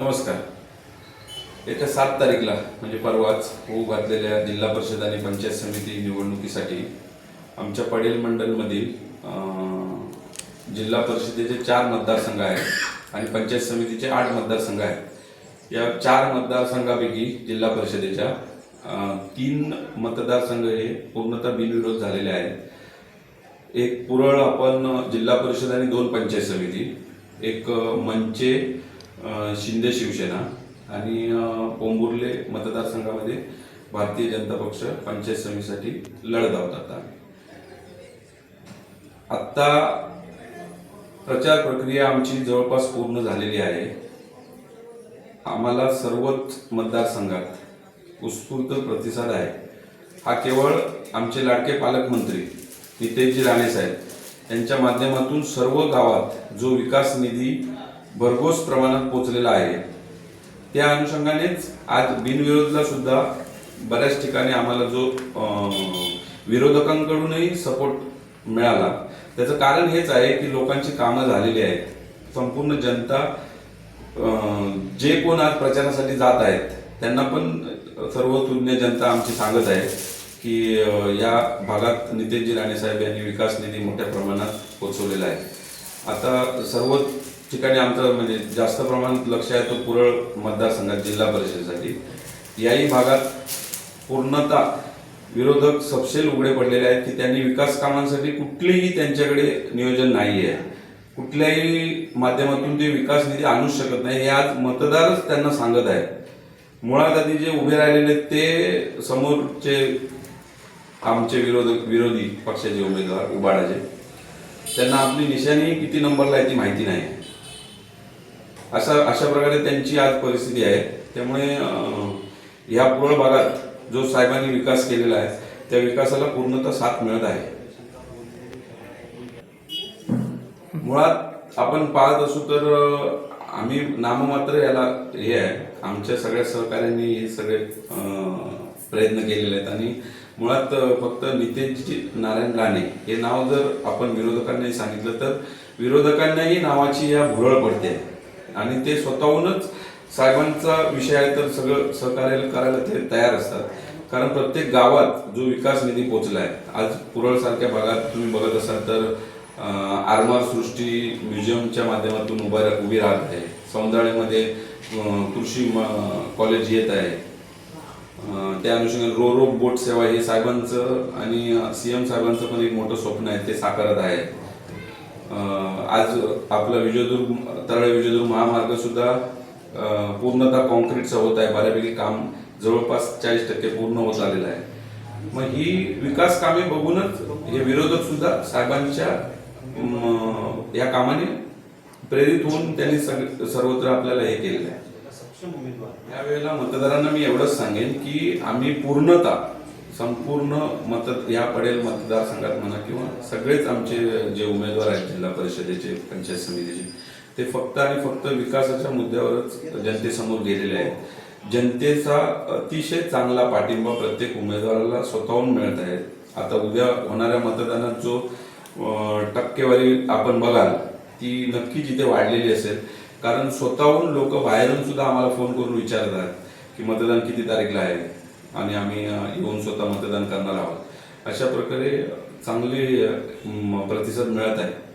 नमस्कार. येत्या सात तारीखला म्हणजे परवाच होऊ घातलेल्या जिल्हा परिषद आणि पंचायत समिती निवडणुकीसाठी आमच्या पडेल मंडलमधील जिल्हा परिषदेचे चार मतदारसंघ आहेत आणि पंचायत समितीचे आठ मतदारसंघ आहेत. या चार मतदारसंघापैकी जिल्हा परिषदेच्या तीन मतदारसंघ हे पूर्णतः बिनविरोध झालेले आहेत. एक पुरळ आपण जिल्हा परिषद आणि दोन पंचायत समिती. एक मंचे शिंदे शिवसेना आणि पोंबुर्ले मतदारसंघामध्ये भारतीय जनता पक्ष पंचायत समितीसाठी लढत आहोत आता. आत्ता प्रचार प्रक्रिया आमची जवळपास पूर्ण झालेली आहे. आम्हाला सर्वच मतदारसंघात उत्स्फूर्त प्रतिसाद आहे. हा केवळ आमचे लाडके पालकमंत्री नितेशजी राणे साहेब यांच्या माध्यमातून सर्व गावात जो विकास निधी भरघोस प्रमाणात पोहोचलेला आहे. त्या अनुषंगानेच आज बिनविरोधला सुद्धा बऱ्याच ठिकाणी आम्हाला जो विरोधकांकडूनही सपोर्ट मिळाला. त्याचं कारण हेच आहे की लोकांची कामं झालेली आहेत. संपूर्ण जनता जे कोण आज प्रचारासाठी जात आहेत त्यांना पण सर्वतुज्ञ जनता आमची सांगत आहे की या भागात नितेशजी राणे साहेब यांनी विकास निधी मोठ्या प्रमाणात पोचवलेला आहे. आता सर्व ठिकाणी आमचं म्हणजे जास्त प्रमाणात लक्ष आहे तो पुरळ मतदारसंघात जिल्हा परिषदेसाठी. याही भागात पूर्णतः विरोधक सपशेल उघडे पडलेले आहेत की त्यांनी विकास कामांसाठी कुठलेही त्यांच्याकडे नियोजन नाही आहे कुठल्याही माध्यमातून ते विकास निधी आणूच शकत नाही हे आज मतदारच त्यांना सांगत आहेत. मुळात आधी जे उभे राहिलेले आहेत ते समोरचे आमचे विरोधक विरोधी पक्षाचे उमेदवार उबाडाचे त्यांना आपली निशाणी किती नंबरला आहे ती माहिती नाही. अशा अशा प्रकारे त्यांची आज परिस्थिती आहे. त्यामुळे ह्या या पुरळ भागात जो साहेबांनी विकास केलेला आहे त्या विकासाला पूर्णतः साथ मिळत आहे. मुळात आपण पाहत असू तर आम्ही नाममात्र याला हे आहे. आमच्या सगळ्या सहकाऱ्यांनी हे सगळे प्रयत्न केलेले आहेत. आणि मुळात फक्त नितेशजी नारायण राणे हे नाव जर आपण विरोधकांनाही सांगितलं तर विरोधकांनाही नावाची या भुरळ पडते. आणि ते स्वतःहूनच साहेबांचा विषय आहे तर सगळं सहकार्य करायला ते तयार असतात. कारण प्रत्येक गावात जो विकास निधी पोहोचलाय आज पुरळ सारख्या भागात तुम्ही बघत असाल तर आरमार सृष्टी म्युझियमच्या माध्यमातून उभा उभी राहत आहे. सौंदाळेमध्ये कृषी कॉलेज येत आहे. त्या अनुषंगाने रो रो बोट सेवा हे साहेबांचं आणि सी एम साहेबांचं पण एक मोठं स्वप्न आहे ते साकारत आहे. आज आपला विजयदुर्ग तळा विजयदुर्ग महामार्ग सुद्धा पूर्णतः कॉन्क्रीटचा होत आहे. बऱ्यापैकी काम जवळपास चाळीस टक्के पूर्ण होत आलेलं आहे. मग ही विकास कामे बघूनच हे विरोधक सुद्धा साहेबांच्या या कामाने प्रेरित होऊन त्यांनी सर्वत्र आपल्याला हे केलेलं आहे. यावेळेला मतदारांना मी एवढंच सांगेन की आम्ही पूर्णतः संपूर्ण मत या पडेल मतदारसंघात म्हणा किंवा सगळेच आमचे जे उमेदवार आहेत जिल्हा परिषदेचे पंचायत समितीचे ते फक्त आणि फक्त विकासाच्या मुद्द्यावरच जनतेसमोर गेलेले आहेत. जनतेचा अतिशय चांगला पाठिंबा प्रत्येक उमेदवाराला स्वतःहून मिळत आहे. आता उद्या होणाऱ्या मतदानात जो टक्केवारी आपण बघाल ती नक्की जिथे वाढलेली असेल कारण स्वतःहून लोक बाहेरून सुद्धा आम्हाला फोन करून विचारतात की मतदान किती तारीखला आहे? आणि आम्ही येऊन स्वतः मतदान करणार आहोत. अशा प्रकारे चांगले प्रतिसाद मिळत आहे.